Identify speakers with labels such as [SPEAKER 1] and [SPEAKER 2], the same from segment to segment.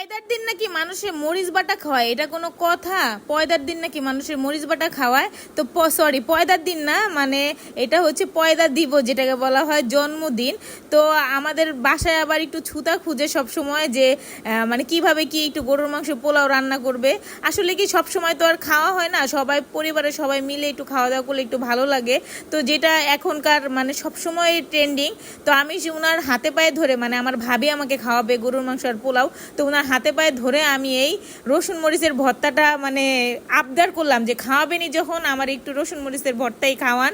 [SPEAKER 1] পয়দার দিন নাকি মানুষের মরিচ বাটা খাওয়ায়? এটা কোনো কথা? পয়দার দিন নাকি মানুষের মরিচ বাটা খাওয়ায়? তো সরি পয়দার দিন না মানে এটা হচ্ছে পয়দা দিব যেটাকে বলা হয় জন্মদিন। তো আমাদের বাসায় আবার একটু ছুতা খুঁজে সব সময় যে মানে কীভাবে কি একটু গরুর মাংস পোলাও রান্না করবে। আসলে কি সব সময় তো আর খাওয়া হয় না, সবাই, পরিবারের সবাই মিলে একটু খাওয়া দাওয়া করলে একটু ভালো লাগে। তো যেটা এখনকার মানে সব সময় ট্রেন্ডিং তো আমি ওনার হাতে পায়ে ধরে মানে আমার ভাবি আমাকে খাওয়াবে গরুর মাংস আর পোলাও, তো ওনার হাতে পায়ে ধরে আমি এই রসুন মরিচের ভর্তাটা মানে আবদার করলাম যে খাওয়াবেনি যখন, আমার একটু রসুন মরিচের ভর্তাই খাওয়ান।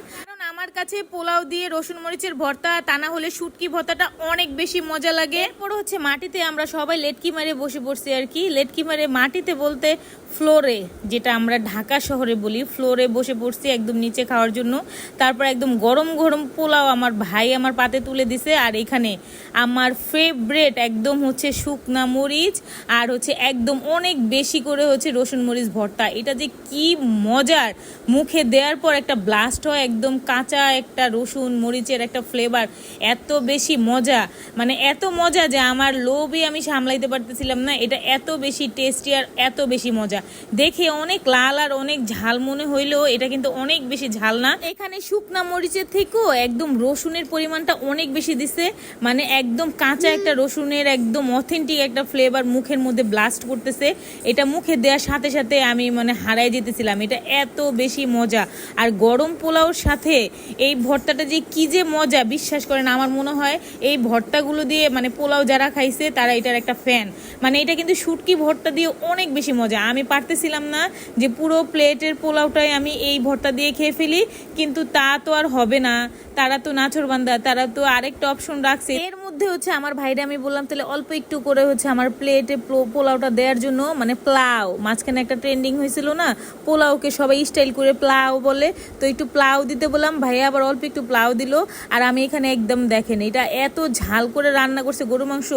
[SPEAKER 1] আমার কাছে পোলাও দিয়ে রসুন মরিচের ভর্তা, তা না হলে শুটকি ভর্তাটা অনেক বেশি মজা লাগে। এরপর হচ্ছে মাটিতে আমরা সবাই লেটকি মারে বসে পড়ছি আর কি। লেটকি মারে মাটিতে বলতে ফ্লোরে, যেটা আমরা ঢাকা শহরে বলি, ফ্লোরে বসে পড়ছি একদম নিচে খাওয়ার জন্য। তারপর একদম গরম গরম পোলাও আমার ভাই আমার পাতে তুলে দিছে আর এখানে আমার ফেভারেট একদম হচ্ছে শুকনা মরিচ আর হচ্ছে একদম অনেক বেশি করে হচ্ছে রসুন মরিচ ভর্তা। এটা যে কি মজার! মুখে দেওয়ার পর একটা ব্লাস্ট হয়, একদম কাঁচা একটা রসুন, মরিচের একটা ফ্লেভার এত বেশি মজা। মানে এত মজা যে আমার লোভই আমি সামলাইতে পারতেছিলাম না, এটা এত বেশি টেস্টি আর এত বেশি মজা। দেখে অনেক লাল আর অনেক ঝাল মনে হইলেও এটা কিন্তু অনেক বেশি ঝাল না। এখানে শুকনা মরিচের থেকেও একদম রসুনের পরিমাণটা অনেক বেশি দিছে। মানে একদম কাঁচা একটা রসুনের একদম অথেন্টিক একটা ফ্লেভার মুখের মধ্যে ব্লাস্ট করতেছে। এটা মুখে দেওয়ার সাথে সাথে আমি মানে হারাই যেতেছিলাম। এটা এত বেশি মজা। আর গরম পোলাওর সাথে এই ভর্তাটা যে কি যে মজা, বিশ্বাস করেন, আমার মনে হয় এই ভর্তাগুলো দিয়ে মানে পোলাও যারা খাইছে, তারা এটার একটা ফ্যান মানে এটা কিন্তু শুটকি ভর্তা দিয়ে অনেক বেশি মজা। আমি পারতেছিলাম না যে পুরো প্লেটের পোলাওটাই আমি এই ভর্তা দিয়ে খেয়ে ফেলি, কিন্তু তা তো আর হবে না। তারা তো নাছরবান্দা তারা তো আরেকটা অপশন রাখছে। এর মধ্যে হচ্ছে আমার ভাইরা আমি বললাম, তাহলে অল্প একটু করে হচ্ছে আমার প্লেটে পোলাওটা দেওয়ার জন্য মানে প্লাও। মাঝখানে একটা ট্রেন্ডিং হয়েছিল না, পোলাওকে সবাই স্টাইল করে প্লাও বলে। তো একটু প্লাও দিতে বললাম, ভাইয়া আবার অল্প একটু প্লাও দিল। আর আমি এখানে একদম দেখেন, এটা এত ঝাল করে রান্না করছে গরু মাংস।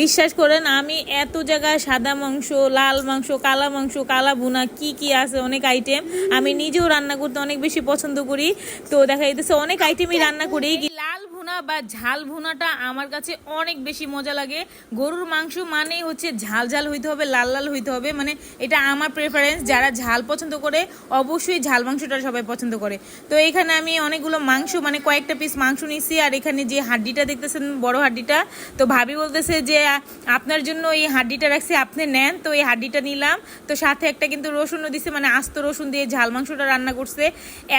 [SPEAKER 1] বিশ্বাস করেন, আমি এত জায়গায় সাদা মাংস, লাল মাংস, কালা মাংস, কালা ভুনা, কি কি আছে, অনেক আইটেম আমি নিজেও রান্না করতে অনেক বেশি পছন্দ করি। তো দেখা যাইতেছে অনেক আইটেমই রান্না করি। লাল ভুনা বা ঝাল ভুনাটা আমার কাছে অনেক বেশি মজা লাগে। গরুর মাংস মানেই হচ্ছে ঝাল ঝাল হইতে হবে, লাল লাল হইতে হবে। মানে এটা আমার প্রেফারেন্স যারা ঝাল পছন্দ করে, অবশ্যই ঝাল মাংসটা সবাই পছন্দ করে। তো এখানে আমি অনেকগুলো মাংস মানে কয়েকটা পিস মাংস নিচ্ছি আর এখানে যে হাড্ডিটা দেখতেছেন, বড় হাড্ডিটা। তো ভাবি বলতেছে যে, আপনার জন্য এই হাড্ডিটা রাখছি, আপনি নেন। তো এই হাড্ডিটা নিলাম। তো সাথে একটা কিন্তু রসুনও দিছে মানে আস্ত রসুন দিয়ে ঝাল মাংসটা রান্না করছে।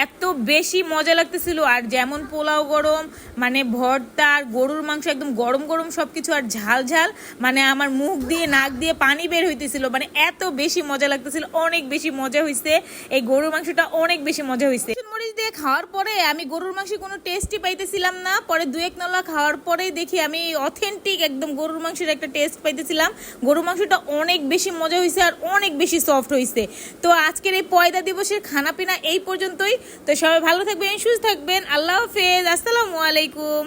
[SPEAKER 1] এত বেশি মজা লাগতেছিল। আর যেমন পোলাও গরম মানে ভর্তা আর গরুর মাংস একদম গরম গরম সব কিছু আর ঝাল ঝাল। মানে আমার মুখ দিয়ে, নাক দিয়ে পানি বের হইতেছিল। মানে এত বেশি মজা লাগতেছিল, অনেক বেশি মজা হইছে। এই গরুর মাংসটা অনেক বেশি মজা হইছে। মরিচ দিয়ে খাওয়ার পরে আমি গরুর মাংসে কোনো টেস্টই পাইতেছিলাম না। পরে দু এক নলা খাওয়ার পরেই দেখি আমি অথেন্টিক একদম গরুর মাংসের একটা টেস্ট পাইতেছিলাম। গরুর মাংসটা অনেক বেশি মজা হয়েছে আর অনেক বেশি সফট হয়েছে তো আজকের এই পয়দা দিবসের খানা পিনা এই পর্যন্তই। তো সবাই ভালো থাকবেন, সুস্থ থাকবেন। আল্লাহ হাফেজ। আসসালামু আলাইকুম।